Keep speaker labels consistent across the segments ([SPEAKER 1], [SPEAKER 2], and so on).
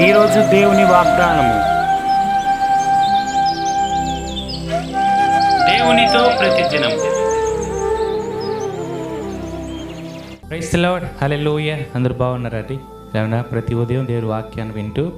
[SPEAKER 1] ఈరోజు దేవుని వాగ్దానము. దేవునితో ప్రతిదినం.
[SPEAKER 2] ప్రైస్ లార్డ్ హల్లెలూయా అందరూ బాగున్నారండి ప్రతి ఉదయం దేవుని వాక్యాన్ని వింటూ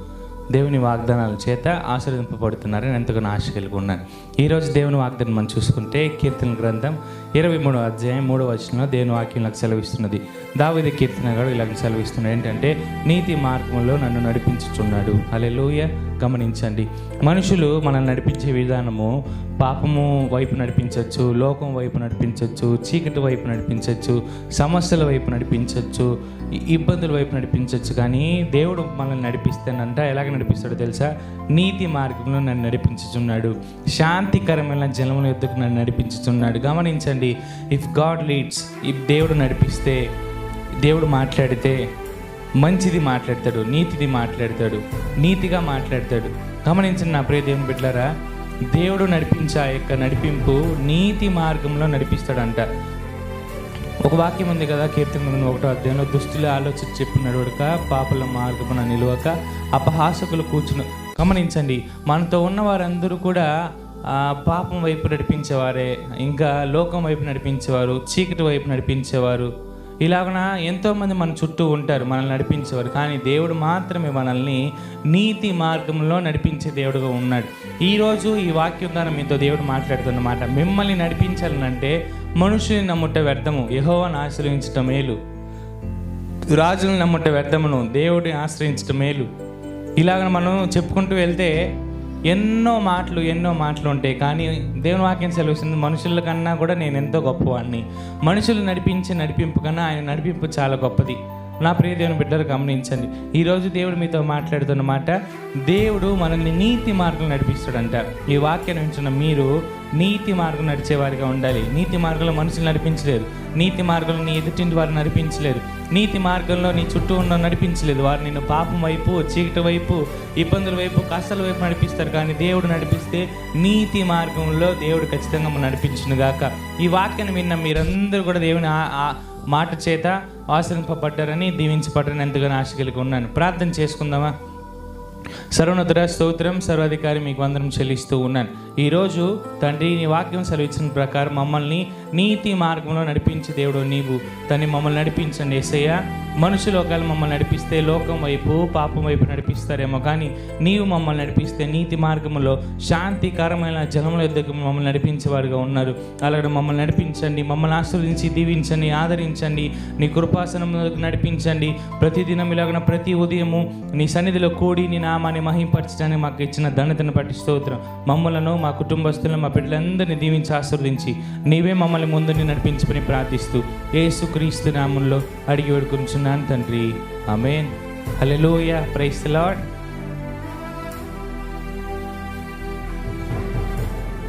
[SPEAKER 2] దేవుని వాగ్దానాల చేత ఆశీర్వదింపబడుతున్నారని ఎంతగానో ఆశ కలిగి ఉన్నాను ఈరోజు దేవుని వాగ్దానం మనం చూసుకుంటే కీర్తన గ్రంథం ఇరవై మూడో అధ్యాయం మూడో వచనంలో దేవుని వాక్యం నాకు సెలవిస్తున్నది. దావిద కీర్తన గారు ఇలాగ సెలవిస్తున్నాడు ఏంటంటే నీతి మార్గంలో నన్ను నడిపించుచున్నాడు. హల్లెలూయా. గమనించండి. మనుషులు మనల్ని నడిపించే విధానము పాపము వైపు నడిపించవచ్చు లోకం వైపు నడిపించవచ్చు చీకటి వైపు నడిపించవచ్చు సమస్యల వైపు నడిపించవచ్చు ఇబ్బందుల వైపు నడిపించవచ్చు కానీ దేవుడు మనల్ని నడిపిస్తానంట ఎలాగ నడిపిస్తాడో తెలుసా? నీతి మార్గంలో నన్ను నడిపించుచున్నాడు. శాంతికరమైన జలముల యొద్దకు నన్ను నడిపించుచున్నాడు. గమనించండి ఇఫ్ గాడ్ లీడ్స్ ఇఫ్ దేవుడు నడిపిస్తే దేవుడు మాట్లాడితే మంచిది మాట్లాడతాడు నీతిది మాట్లాడతాడు నీతిగా మాట్లాడతాడు. గమనించండి నా ప్రియ దేవుని బిడ్డలారా దేవుడు నడిపించే ఆ యొక్క నడిపింపు నీతి మార్గంలో నడిపిస్తాడంట. ఒక వాక్యం ఉంది కదా కీర్తన గ్రంథం ఒకటో అధ్యాయంలో దుస్తులు ఆలోచించి చెప్పిన నడవడక పాపల మార్గమున నిలవక అపహాసకులు కూర్చుని. గమనించండి మనతో ఉన్న వారందరూ కూడా పాపం వైపు నడిపించేవారే ఇంకా లోకం వైపు నడిపించేవారు చీకటి వైపు నడిపించేవారు. ఇలాగన ఎంతోమంది మన చుట్టూ ఉంటారు మనల్ని నడిపించేవారు కానీ దేవుడు మాత్రమే మనల్ని నీతి మార్గంలో నడిపించే దేవుడుగా ఉన్నాడు. ఈరోజు ఈ వాక్యం ద్వారా మీతో దేవుడు మాట్లాడుతున్నమాట మిమ్మల్ని నడిపించాలనంటే మనుషుని నమ్ముట వ్యర్థము యెహోవాను ఆశ్రయించటం మేలు. రాజులను నమ్ముట వ్యర్థమును దేవుడిని ఆశ్రయించటం మేలు. ఇలాగ మనం చెప్పుకుంటూ వెళ్తే ఎన్నో మాటలు ఎన్నో మాటలు ఉంటాయి. కానీ దేవుని వాక్యం సెలవుస్తుంది మనుషుల కన్నా కూడా నేను ఎంతో గొప్పవాడిని మనుషులు నడిపించే నడిపింపు కన్నా ఆయన నడిపింపు చాలా గొప్పది. నా ప్రియ దేవుని బిడ్డలు గమనించండి. ఈరోజు దేవుడు మీతో మాట్లాడుతున్న మాట దేవుడు మనల్ని నీతి మార్గం నడిపిస్తాడంట. ఈ వాక్యం వింటున్న మీరు నీతి మార్గం నడిచేవారిగా ఉండాలి. నీతి మార్గంలో మనుషులు నడిపించలేరు. నీతి మార్గంలో నీ ఎదుటింటి వారు నడిపించలేరు. నీతి మార్గంలో నీ చుట్టూ ఉన్న నడిపించలేదు. వారు నిన్ను పాపం వైపు చీకటి వైపు ఇబ్బందుల వైపు కష్టాల వైపు నడిపిస్తారు. కానీ దేవుడు నడిపిస్తే నీతి మార్గంలో దేవుడు ఖచ్చితంగా మనం నడిపించును గాక. ఈ వాక్యాన్ని విన్న మీరందరూ కూడా దేవుని మాట చేత ఆశ్రయింపబడ్డారని దీవించబడ్డారని ఎంతగానో ఆశ కలిగి ఉన్నాను. ప్రార్థన చేసుకుందామా? సర్వోన్నతుడ స్తోత్రం సర్వాధికారి మీకు వందనం చెల్లిస్తూ ఉన్నాను. ఈరోజు తండ్రి నీ వాక్యం సెలవిచ్చిన ప్రకారం మమ్మల్ని నీతి మార్గంలో నడిపించి దేవుడు నీవు. తని మమ్మల్ని నడిపించండి ఏసయ్య. మనుషులు ఒకవేళ మమ్మల్ని నడిపిస్తే లోకం వైపు పాపం వైపు నడిపిస్తారేమో కానీ నీవు మమ్మల్ని నడిపిస్తే నీతి మార్గంలో శాంతికరమైన జనముల యొద్దకు మమ్మల్ని నడిపించేవారుగా ఉన్నారు. అలాగే మమ్మల్ని నడిపించండి మమ్మల్ని ఆశీర్వదించి దీవించండి ఆదరించండి నీ కృపాసనం నడిపించండి. ప్రతిదినం ఇలాగన ప్రతి ఉదయము నీ సన్నిధిలో కూడి నీ నామాన్ని మహింపరచడానికి మాకు ఇచ్చిన ధన్యతను పట్టి స్తోత్రం. మమ్మలను మా కుటుంబస్తులను మా బిడ్డలందరినీ దీవించి ఆశీర్వదించి. నీవే మమ్మల్ని ముందుని నడిపించమని ప్రార్థిస్తూ ఏసుక్రీస్తు నామంలో అడిగి వేడుకుంటున్నాను తండ్రి. అమేన్ హల్లెలూయా. Price lord